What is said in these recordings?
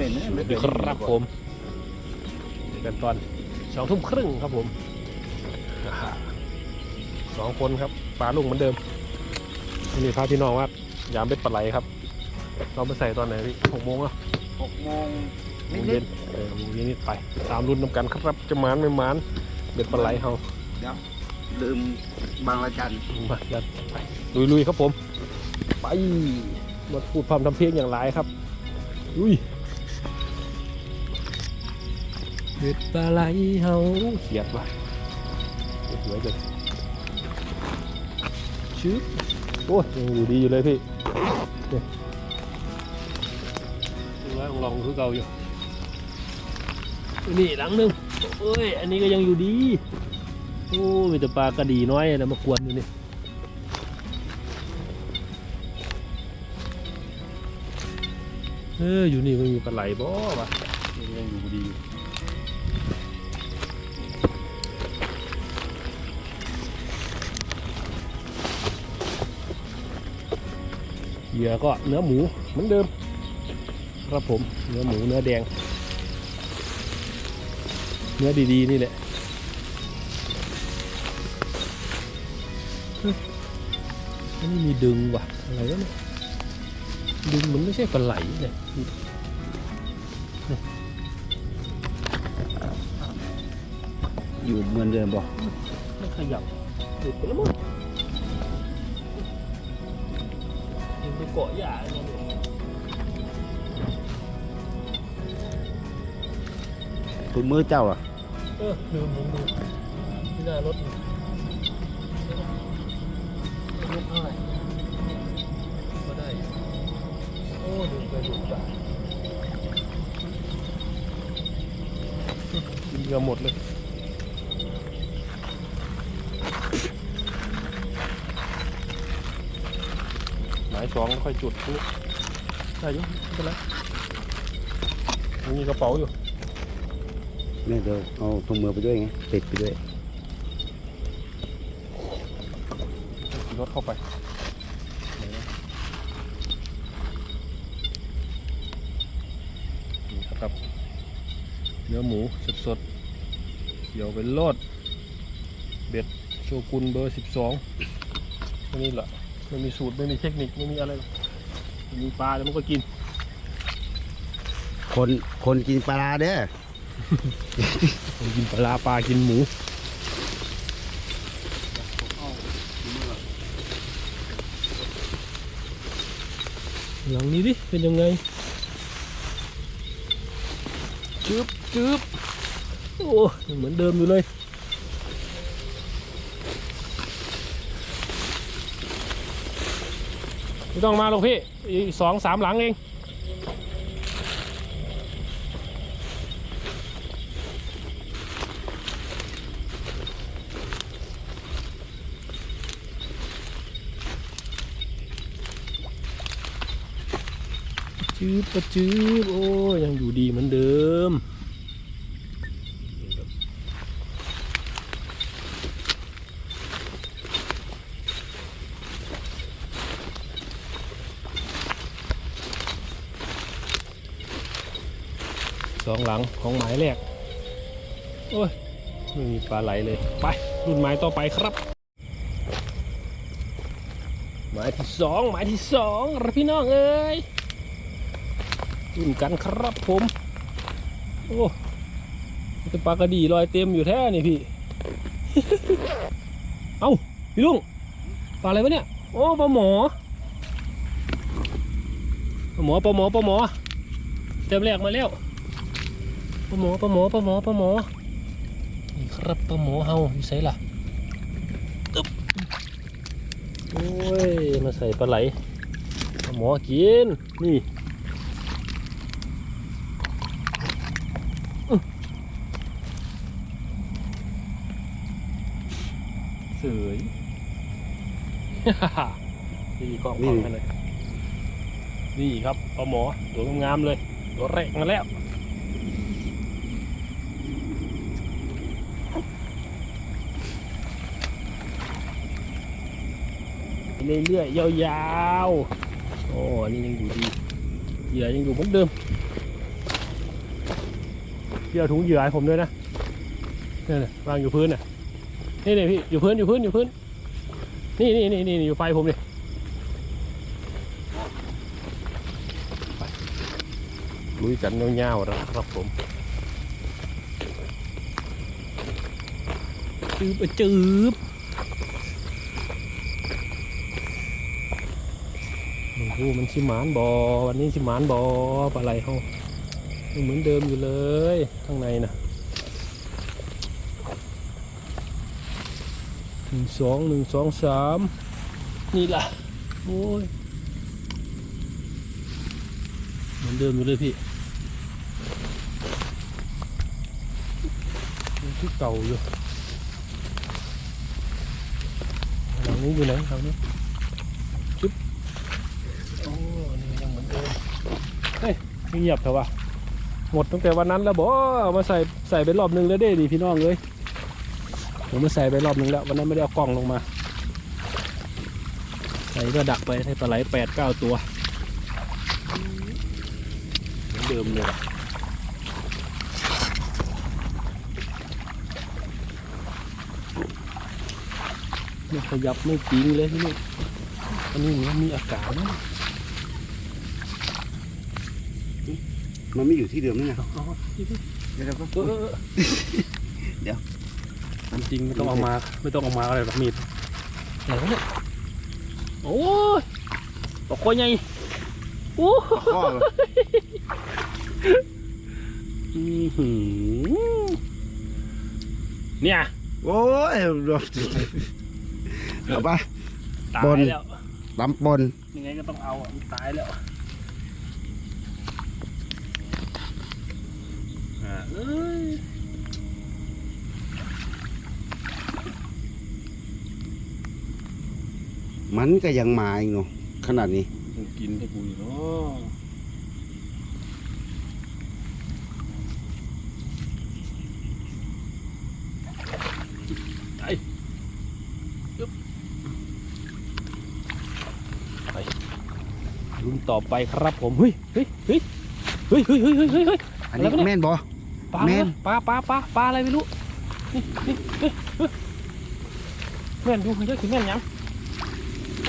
เป็นนะไม่เป็นครับผมเจอกันตอนสองทุ่มครึ่งครับผมอ่าฮะสองคนครับปลาลุงเหมือนเดิมนี่พาพี่น้องว่ายามเบ็ดปลาไหลครับ เราไปใส่ตอนไหนพี่หกโมงอะหกโมงโมนิงดเย็นเออโมงเย็นนิดไป ตามรุ่นน้ำกันครับจะหมานไม่หมานเบ็ดปลาไหลเฮาๆเดี๋ยวลืมบางระจันมายัดไปลุยๆครับผม ไปมาพูดพร่ำทำเพลงอย่างไรครับลุย เบ็ดปลาไหลเฮาเขียดว่ะสวยจังชื้อโอ้ยยังอยู่ดีอยู่เลยพี่เนี่ยดูว่าลองคือเก่าอยู่นี่หลังหนึงโอ้ยอันนี้ก็ยังอยู่ดีโอ้มีแต่ปลากระดีน้อยนะมากวนอยู่นี่เอออยู่นี่มันมีปลาไหลบ่วะยังยังอยู่ดีอยู่ เหยื่อก็เนื้อหมูเหมือนเดิม ครับผมเนื้อหมูเนื้อแดง เนื้อดีๆนี่แหละอันนี้มีดึงว่ะอะไรวะเนี่ยดึงมันไม่ใช่ปลาไหลเนี่ยอยู่เหมือนเดิมบ่มันขยับหลุดไปแล้วมั้ง มันไปเกาะหญ้าอะไรเนี่ยถุงมือเจ้าอะ เออลืมลืมลืมที่หน้ารถนี่รถเท่าไหร่ก็ได้ โอ้ลืมไปดูจ้ะกินเกือบหมดเลยายสองค่อยจุดนี่ได้อยุ่ไม่เป็นไรยังมีกระเป๋าอยู่แม่เดี๋ยวเอาถุงมือไปด้วยไงติดไปด้วยขี่รถเข้าไปนี่ครับเนื้อหมูสดๆเกี่ยวเป็นโลดเบ็ดโชกุนเบอร์สิบสองนี่แหละ ไม่มีสูตรไม่มีเทคนิคไม่มีอะไรหรอกมีปลาแล้วมันก็กิน คนคนกินปลาร้าเด้อ มันกินปลาปลากินหมูหลังนี้ดิ เป็นยังไงจึบจึบโอ้ยังเหมือนเดิมอยู่เลย ไม่ต้องมาหรอกพี่ อีกสองสามหลังเองจืบก็จืบโอ้ยังอยู่ดีเหมือนเดิม องหลังของหมายแรก โอ้ย ไม่มีปลาไหลเลย ไป รุ่นหมายต่อไปครับ หมายที่สองหมายที่สองรพี่น้องเอ้ยรุ่นกันครับผม โอ้จะปลากระดีลอยเต็มอยู่แท้นี่พี่ เอ้า พี่ลุงปลาอะไรวะเนี่ย โอ้ปลาหมอปลาหมอปลาหมอปลาหมอเต็มแรกมาแล้ว ปลาหมอปลาหมอปลาหมอปลาหมอนี่ครับปลาหมอเฮาอยู่ใส่ล่ะตึ๊บโอ้ยมาใส่ปลาไหลปลาหมอกินนี่เสยนี่กล้องกล้องให้เลยนี่ครับปลาหมอตัวงามๆเลยตัวแรกมาแล้ว เรื่อยๆยาวๆโอ้อันนี้ยังอยู่ดีเหยื่อยังอยู่เหมือนเดิมพี่เอาถุงเหยื่อให้ผมด้วยนะนี่นวางอยู่พื้นน่ะนี่นี่พี่อยู่พื้นอยู่พื้นอยู่พื้น นี่นี่นี่นี่อยู่ไฟผมนี่ลุยกันยาวๆนะครับผมจืบจืบ โอ้มันชิมานบอวันนี้ชิมานบอปลาไหลเขาเหมือนเดิมอยู่เลย ข้างในนะหนึ่งสองหนึ่งสองสามนี่ล่ะ โอ้ยเหมือนเดิมอยู่เลยพี่ที่เก่าอยู่หลังนี้อยู่ไหนหลังนี้จุ๊บโอ้นี่ยังเหมือนเดิม เงียบเถอะวะหมดตั้งแต่วันนั้นแล้วบอเอามาใส่ใส่ไปรอบนึงแล้วเด้ดิพี่น้องเลยผมมาใส่ไปรอบนึงแล้ววันนั้นไม่ได้เอากล้องลงมา ใส่ก็ดักไปให้ปลาไหลแปดเก้าตัวเหมือนเดิมเลยว่ะไม่ขยับไม่จริงเลยที่นี่อันนี้มันมีอาการนะ มันไม่อยู่ที่เดิมนี่นะเอาเอาที่ที่เดี๋ยวเราก็เออเออเออเดี๋ยวตามจริงไม่ต้องเอามา ไม่ต้องเอามาอะไรหรอกมีดไหนวะเนี่ยโอ้ยตกคอใหญ่โอ้ข้อเลยอื้อหือเนี่ย โอ้ยเอาไปตาบนยแล้วตำปนยังไงก็ต้องเอาอะมันตายแล้ว อ่าเอ้ยมันก็ยังมาอีกเนาะขนาดนี้ต้องกินให้กูอีกเนาะไปยึบไปลุ้นต่อไปครับผมเฮ้ยเฮ้ยเฮ้ยเฮ้ยเฮ้ยเฮ้ยเฮ้ยเฮ้ยเฮ้ยอันนี้อะไรวะเนี่ย แม่นบอ ปลาแม่น ปลาปลาปลาปลาอะไรไม่รู้นี่นี่เฮ้ยเฮ้ยแม่นดูเยอะขึ้นแม่นยังเ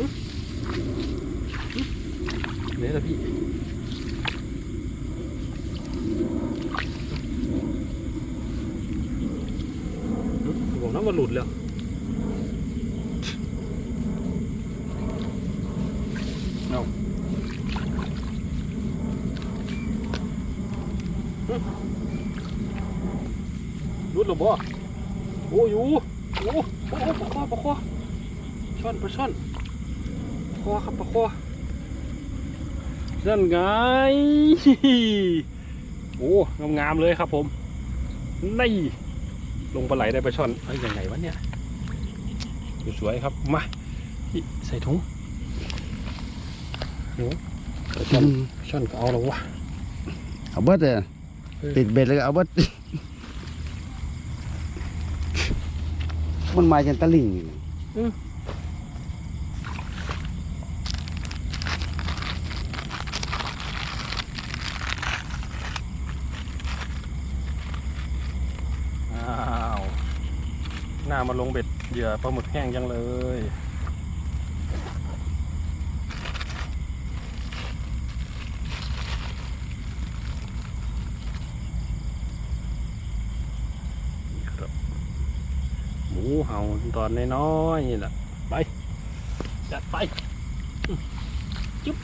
อ้ยเดี๋ยวนะพี่ผมน้ำมันหลุดแล้ว รุดหรือบ่โอ้ยูโอ้โอ้ปลาคอปลาคอช่อนปลาช่อนปลาคอครับปลาคอนั่นไง โอ้งามๆเลยครับผมนี่ลงปลาไหลได้ปลาช่อนเฮ้ยยังไงวะเนี่ยสวยๆครับมาใส่ถุงหนูปลาช่อนปลาช่อนก็เอาแล้ววะเอาเบิดเลยเออ ติดเบ็ดเลยเอาเบิดมันมาจากตะลิ่งนี่อ้าว หน้ามาลงเบ็ดเหยื่อปลาหมึกแห้งจังเลย นี่ครับ หมู เห่าตอนน้อยๆนี่แหละไปจัดไปจุ๊บ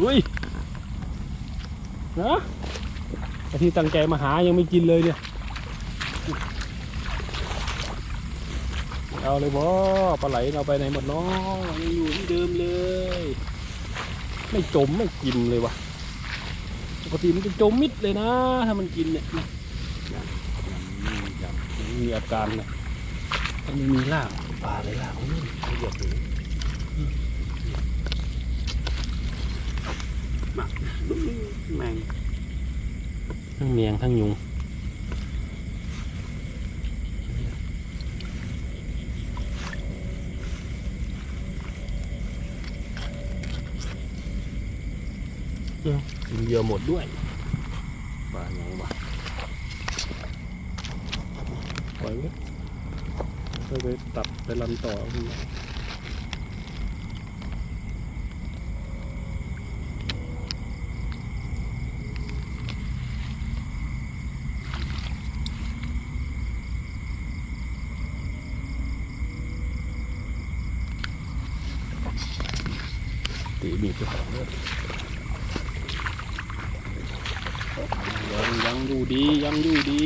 ลุยนะอ้ที่ตั้งใจมาหายังไม่กินเลยเนี่ยเอาเลยบ่ปลาไหลเราไปไหนหมดเนาะยังอยู่ที่เดิมเลย ไม่จมไม่กินเลยวะปกติมันจะจมมิดเลยนะ ถ้ามันกินเนี่ยมีอาการนะ มันไม่มีรากปลาเลยรากนี่เหยียบเลยแมงทั้งเมียงทั้งยุงกินเหยื่อหมดด้วยปลาอย่างวะปล่อยไว้ ค่อยไปตัดไปรันต่อตีบีบเจ้าของเลยยังยังอยู่ดียังอยู่ดี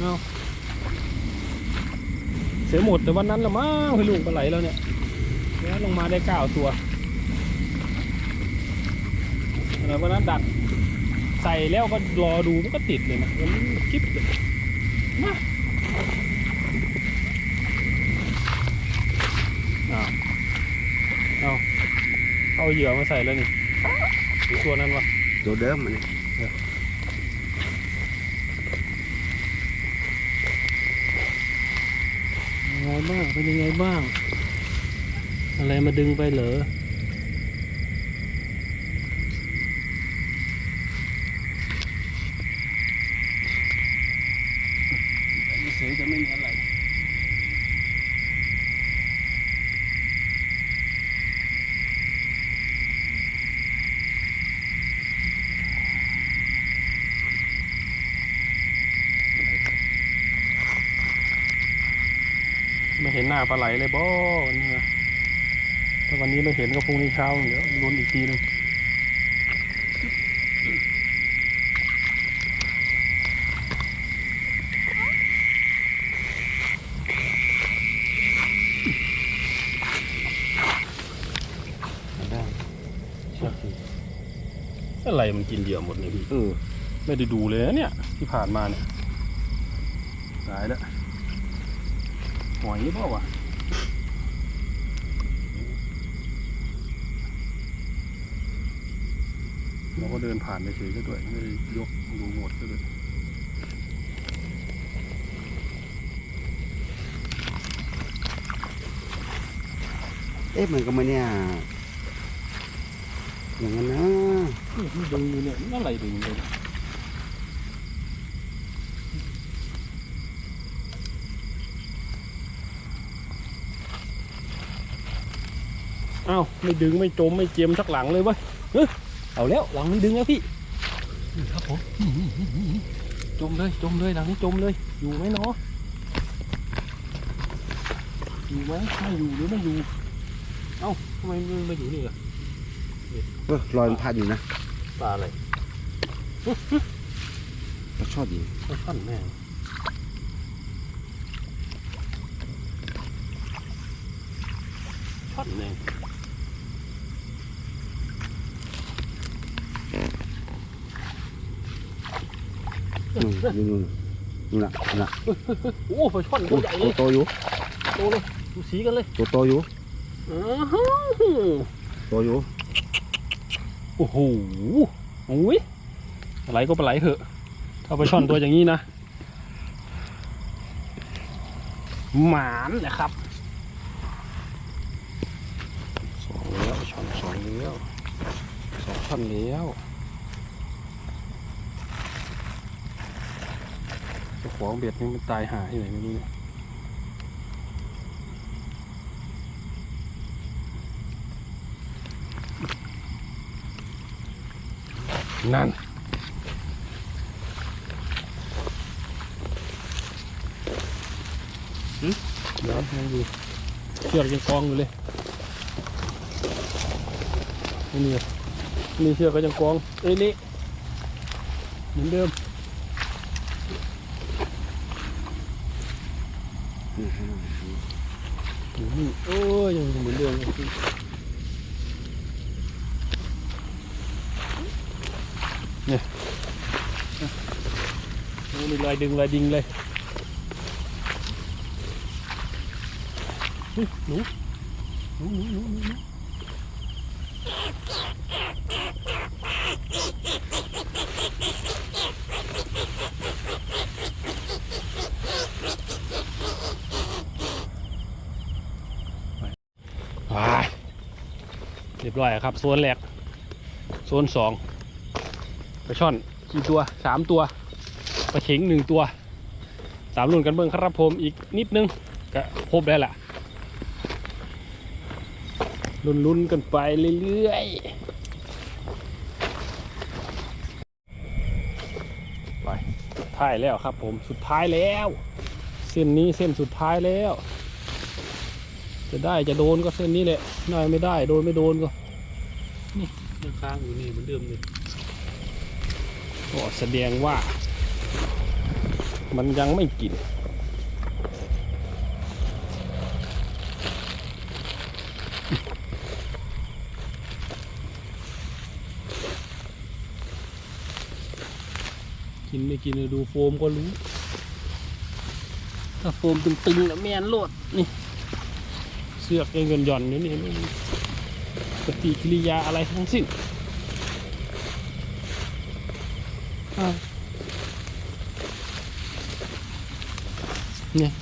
เอาเสียหมดแต่วันนั้นละมั้งพี่ลูกปลาไหลแล้วเนี่ยแล้วลงมาได้เก้าตัวแต่วันนั้นดักใส่แล้วก็รอดูมันก็ติดเลยนะมันคลิปเลยมาอ้าเอาเอาเหยื่อมาใส่แล้วนี่ตัวนั้นวะตัวเดิมมันนี่ ยังไง บ้าง เป็นยังไงบ้าง อะไรมาดึงไปเหรอ เสียจะไม่มีอะไร ไม่เห็นหน้าปลาไหลเลยบ่วันนี้นะถ้าวันนี้ไม่เห็นก็พรุ่งนี้เช้าเดี๋ยวลุ้นอีกทีหนึงได้อะไรมันกินเหยื่อหมดเนี่ยพี่เออไม่ได้ดูเลยนะเนี่ย ที่ผ่านมาเนี่ยตายแล้ว หอยเปล่าวะเราก็เดินผ่านไปเฉยๆด้วยไม่ได้ยกดูหมดซะด้วยเอ๊ะมันก็ไม่เนี่ยอย่างนั้นนะนี่มันดึงอยู่เนี่ยนั่นอะไรดึงเลย อ้าวไม่ดึงไม่จมไม่เจียมสักหลังเลยเวะเฮ้ยเอาแล้วหลังนี้ดึงแล้วพี่นี่ครับผมจมเลยจมเลยหลังนี้จมเลย อยู่ไหมเนาะอยู่ไหมไม่อยู่หรือไม่อยู่ เอ้าทำไมมันมาอยู่นี่ล่ะเออรอยมันพาดอยู่นะปลาอะไรก็ชอบอยู่ปลาช่อนแม่งช่อนแม่ งนู่นนู่นนู่นนู่นน่ะนู่นน่ะโอ้ปลาช่อนตัโอ้วใหญ่เลตัวยโตอยู่โตเลยดูสีกันเลยตัวโตอยู่อ้าวฮู้โตอยู่โอ้โหโอ้ยอะไรก็ปลาไหลเถอะถ้าปลาช่อนตัวอย่างนี้นะหมานนะครับ สองแล้วช่อนสองแล้วสองช่อนแล้ว เจ้าของเบ็ดนี่มันตายหาที่ไหนไม่รู้เนี่ยนั่นเดี๋ยวยังอยู่เชือกยังกองอยู่เลยนี่นี่นี่เชือกก็ยังกองเอ้ยนี่เหมือนเดิม อืม อยู่นี่โอ้ยยังเหมือนเดิมเลยเนี่ยโอ้มีรอย ดึงรอยดิงเลยหนูหนูหนูหนูหนูหนูว้ารียบร้อยครับโซนแรกโซนสองปลาช่อนกี่ตัวสามตัว ปลาเข็งหนึ่งตัวสามรุ่นกันเบิ้งครับผมอีกนิดนึงก็ครบได้ละลุ้นๆกันไปเรื่อยๆไปสุดท้ายแล้วครับผมสุดท้ายแล้ว เส้นนี้เส้นสุดท้ายแล้ว จะได้จะโดนก็เส้นนี้แหละได้ไม่ได้โดนไม่โดนก็นี่ยังค้างอยู่นี่เหมือนเดิมเลยก็แสดงว่า มันยังไม่กิน กินไม่กินเลยดูโฟมก็รู้ ถ้าโฟมตึงๆแล้วแมนโลดนี่ เสือกยังหย่อนๆอยู่นี่ไม่มีปฏิกิริยาอะไรทั้งสิ้นอ้า เนี่ย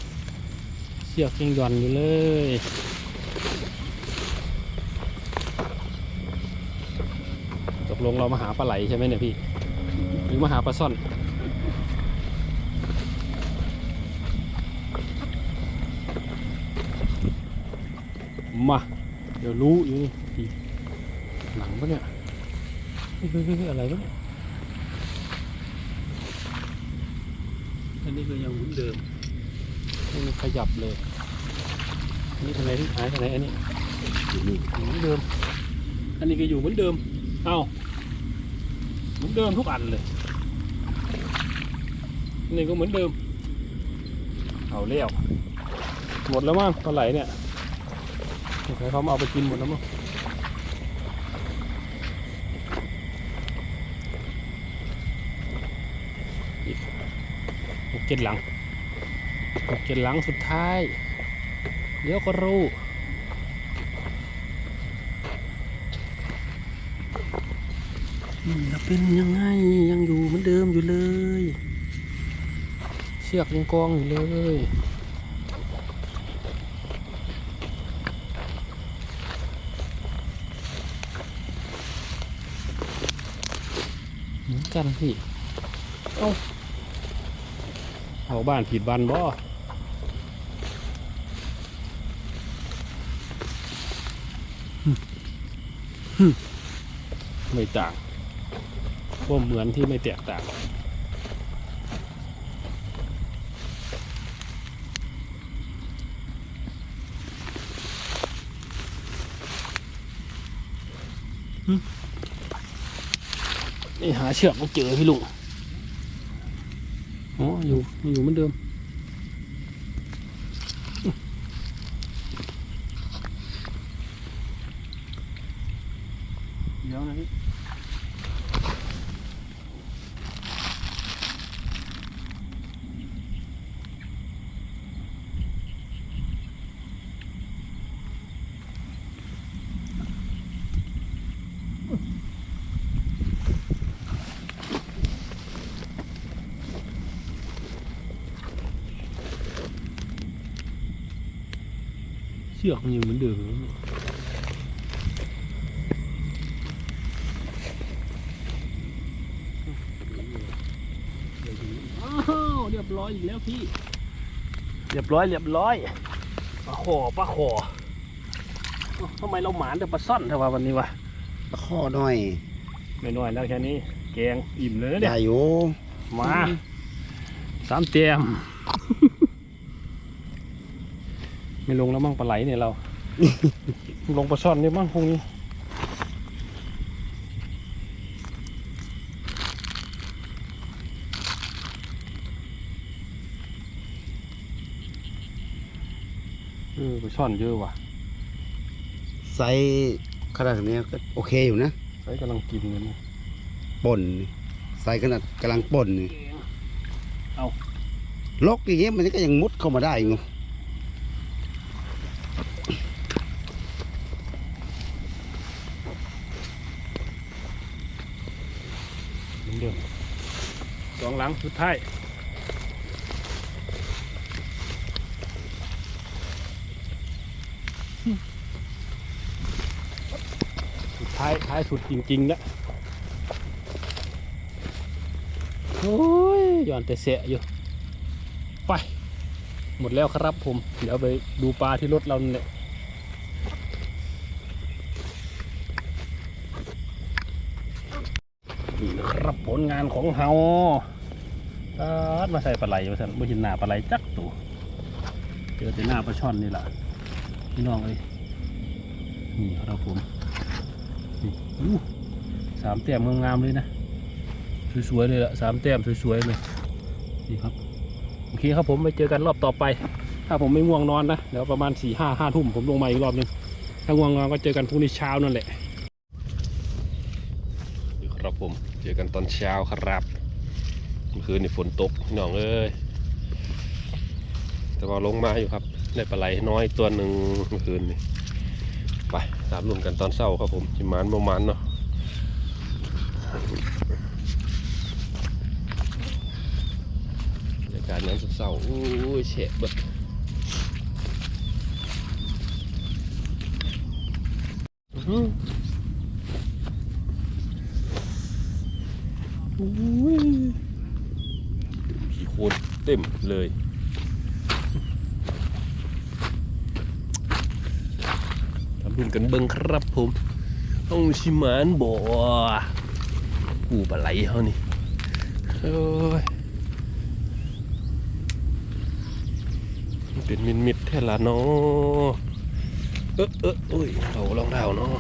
เสือกยังหย่อนอยู่เลยตกลงเรามาหาปลาไหลใช่ไหมเนี่ยพี่ หรือมาหาปลาซ่อนมาเดี๋ยวรู้อยู่นี่หนังปะเนี่ยเฮ้ยเฮ้ยเฮ้ยอะไรปะเนี่ยอันนี้ก็ยังเหมือนเดิมไม่มี ขยับเลยนนี้ทางไหนที่หายทางไหนอันนี้อยู่นี่เหมือนเดิม อันนี้ก็อยู่เหมือนเดิม เอาเหมือนเดิมทุกอันเลยอันนี่ก็เหมือนเดิม เอาเลี้ยวหมดแล้วมั้งปลาไหลเนี่ยสงสัยเขามาเอาไปกินหมดแล้วมั้งอีกหกเจ็ดหลัง หกเจ็ดหลังสุดท้าย เดี๋ยวก็รู้อืมแล้วเป็นยังไงยังอยู่เหมือนเดิมอยู่เลย เชือกยังกองอยู่เลยเหมือนกันพี่ เอ้าเอาบ้านผิดบ้านบ่หึหึ ไม่ต่างพวกเหมือนที่ไม่แตกต่างนี่หาเชือกไม่เจอพี่ลุง อ๋อ อยู่ อยู่เหมือนเดิม เชือกมันยังเหมือนเดิมเลยอ้าวเรียบร้อยอีกแล้วพี่ เรียบร้อยเรียบร้อยปลาขอปลาขออ้าวทำไมเราหมานแต่ปลาซ่อนเท่าวันนี้วะข้อน้อย ไม่น้อยแล้วแค่นี้ แกงอิ่มเลยนะเนี่ยได้อยู่มาสามเตียม ไม่ลงแล้วมั่งปลาไหลเนี่ยเรา ลงปลาซ่อนเนี่ยมั่งพรุ่งนี้เออปลาช่อนเยอะว่ะไซส์ขนาดนี้ก็โอเคอยู่นะใช้กำลังกินเลยนะป่นนี่ไซส์ขนาดกำลังป่นนี่เอาลกอย่างเงี้ยมันก็ยังมุดเข้ามาได้อยู่ เหมือนเดิม สองหลังสุดท้ายท้ายท้ายสุดจริงๆนะโอ้ยย้อนแต่เสียอยู่ไป หมดแล้วครับผม เดี๋ยวไปดูปลาที่รถเราเนี่ยนี่นะครับผลงานของเฮา ปาดมาใส่ปลาไหลมาสั่นบ่เห็นหน้าปลาไหลจักตัวเจอแต่หน้าปลาช่อนนี่แหละพี่น้องเอ้ยนี่ครับผมนี่อู้สามแต้มงามๆเลยนะสวยๆเลยละสามแต้มสวยๆเลยนี่ครับโอเคครับผมไปเจอกันรอบต่อไป ถ้าผมไม่ง่วงนอนนะเดี๋ยวประมาณสี่ห้าห้าทุ่มผมลงมาอีกรอบนึงถ้าง่วงนอนก็เจอกันพรุ่งนี้เช้านั่นแหละครับผมเจอกันตอนเช้าครับ มื่อคืนนี่ฝนตกพี่น้องเอ้ยแต่ว่าลงมาอยู่ครับได้ปลาไหลน้อยตัวหนึ่งเมื่อคืนนี่ไปตามรุ่นกันตอนเช้าครับผมจิมานประมาณเนาะบรรยากาศน้ำเศร้าๆโอ้ยแฉะเบิดอื้ อหือโอ้ยขี้โคลนเต็มเลยทำรุ่นกันเบิ้งครับผมต้องชิมานบ่กูปลาไหลเขานี่โอ้ยเป็นมินมิดแท้ละเนาะเออเออโอ้ยเขารองเท้าเนาะ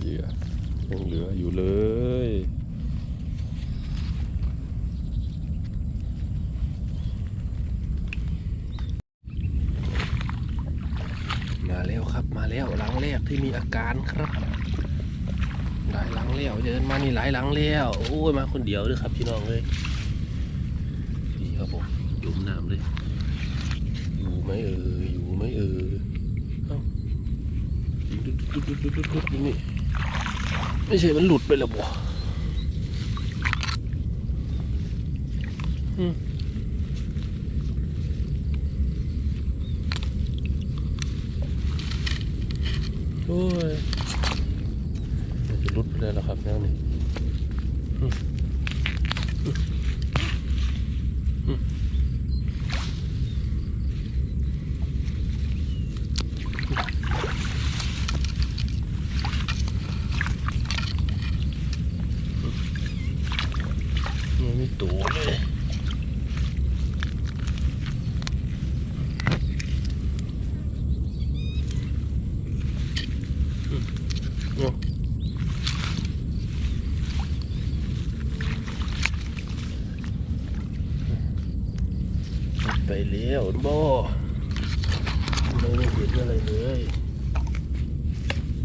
เหยื่อยังเหลืออยู่เลย มาแล้วครับมาแล้วหลังแรก ที่มีอาการครับ หลายหลังแล้วเดินมานี่หลายหลังแล้วโอ้ยมาคนเดียวด้วยครับพี่น้องเลยนี่ครับผมจุ่มน้ำเลย อยู่ไหมเอออยู่ไหมเออเอ้าดุดดุดดุดดุดดุดดุดนี่ไม่ใช่มันหลุดไปแล้วบ่อืม อ้ยมันจะหลุดไปเลยแล้วครับแนวนี้มีตัวเลยอืมเอาไป แล้วบ่ไม่ได้เห็นอะไรเลย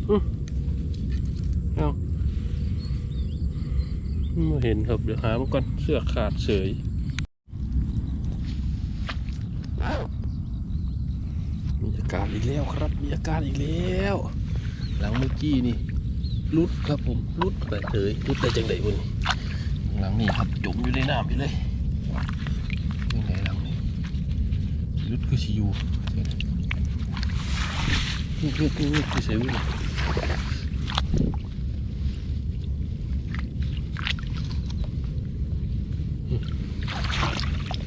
อืมเอาไม่เห็นครับเดี๋ยวหามันก่อนเสื้อขาดเฉยมีอาการอีกแล้วครับ มีอาการอีกแล้ว หลังเมื่อกี้นี่รุดครับผมรุดไปเฉยรุดไปจังไดบุญหลังนี้ครับจมอยู่ในน้ำอยู่เลยยังไงหลังนี้ รุดคือชิอยูนี่คือนี่นี่คือเซวิล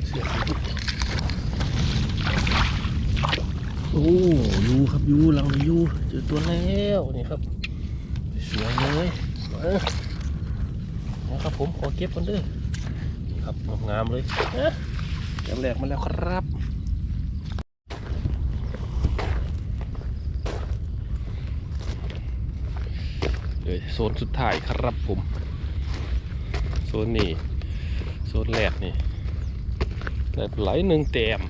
เสียโอ้ยูครับยูหลังนี้ยูเจอตัวแล้วนี่ครับสวยเลยมานะครับผมขอเก็บกันเด้วยนี่ครับงามเลยนะจำแหลกมาแล้วครับเดี๋ยว โซนสุดท้ายครับผม โซนนี้ โซนแรกนี่ได้ไหลหนึ่งแต้ม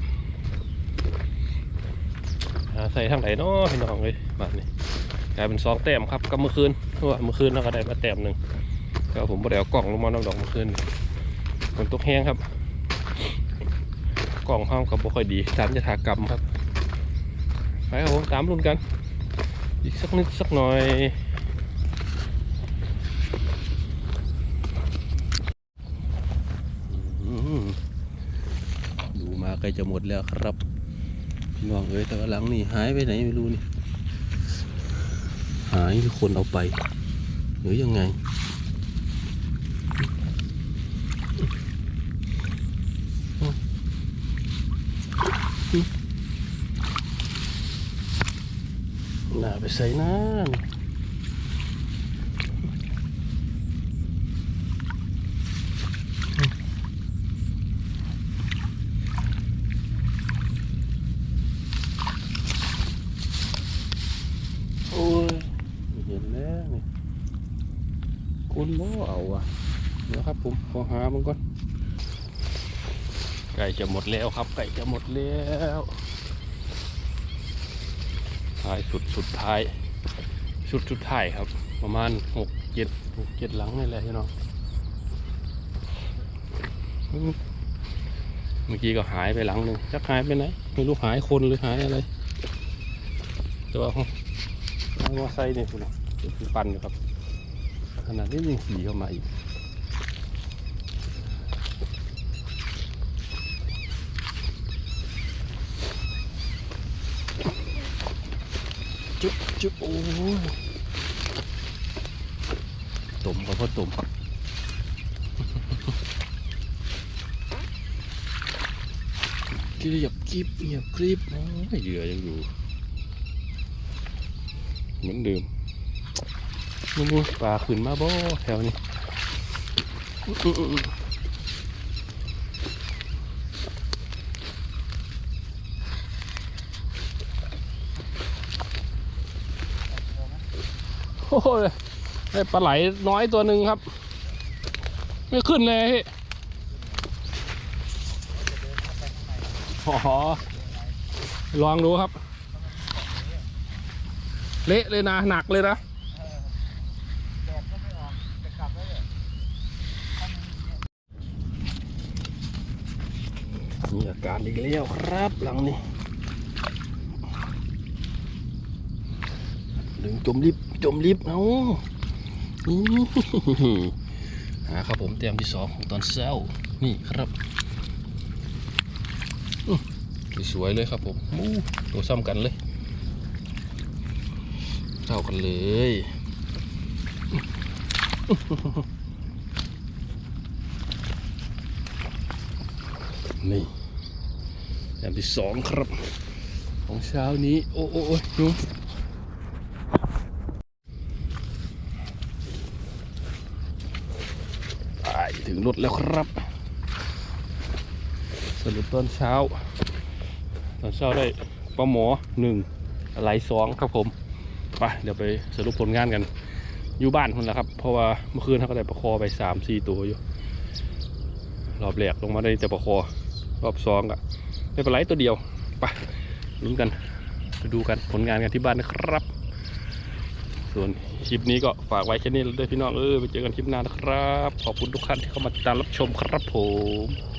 ใส่ทางไหนเนาะพี่น้องเลยบานนี้กลายเป็นสองแต้มครับก็เมื่อคืนเพราะว่าเมื่อคืนเราก็ได้มาแต้มหนึ่งก็ผมได้เอากล่องลงมาน้ำดอกเมื่อคืนฝนตกแห้งครับ กล่องห้องกับบ่ค่อยดีสารจะถากรรมครับไปครับผมตามรุ่นกัน อีกสักนิดสักหน่อยอืมดูมา ใกล้จะหมดแล้วครับพี่น้องเอ้ยแต่ว่าหลังนี่หายไปไหนไม่รู้นี่ หายคือคนเอาไป หรือยังไงน่าไปใส่น้ำโอ้ยไม่เห็นแล้วนี่คุณบ่เอาอะ เดี๋ยวครับผ มขอหามันก่อนไก่จะหมดแล้วครับ ไก่จะหมดแล้วท้ายสุดสุดท้าย สุดสุดท้ายครับ ประมาณหกเจ็ดหกเจ็ดหลังนี่แหละพี่น้องเมื่อกี้ก็หายไปหลังหนึ่งจะหายไปไหนไม่รู้หายคนหรือหายอะไรแต่ว่าเขาเอามอไซค์เนี่ยคุณคือปั่นอยู่ครับขนาดนี้ยังขี่เข้ามาอีก จุ๊บจุ๊บโอ้ยตุ่มก็พอตุ่มเกลียบกริบเงียบกริบโอ้ยเหยื่อยังอยู่ เหมือนเดิมมูมูปลาขึ้นมาบ่แถวนี้ อื้ออื้ออื้อโอ้ยได้ปลาไหลน้อยตัวหนึ่งครับ ไม่ขึ้นเลยพี่อ๋อลองดูครับ เละเลยนะหนักเลยนะมีอาการอีกแล้วครับหลังนี้ ดึงจมลิบ จมลิบเอาอื้อหาครับผมเตรียมที่สองของตอนเช้านี่ครับสวยเลยครับผมอู้ตัวซ้ำกันเลยเท่ากันเลยนี่แต้มที่สองครับ ของเช้านี้ โอ้โอ้โอ้ยดูไป ถึงรถแล้วครับ สรุปตอนเช้า ตอนเช้าได้ปลาหมอหนึ่งไหลสองครับผมไปเดี๋ยวไปสรุปผลงานกันอยู่บ้านคนละครับ เพราะว่าเมื่อคืนเขาก็ได้ประคอไปสามสี่ตัวอยู่ รอบแรกลงมาได้แต่ประคอ รอบสองอะไม่ป็นไรตัวเดียวไปลุ้นกันไปดูกันผลงานกันที่บ้านนะครับ ส่วน คลิปนี้ก็ฝากไว้แค่นี้แล้วด้วยพี่น้องเออไปเจอกันคลิปหน้านะครับ ขอบคุณทุกท่านที่เข้ามาติดตามรับชมครับผม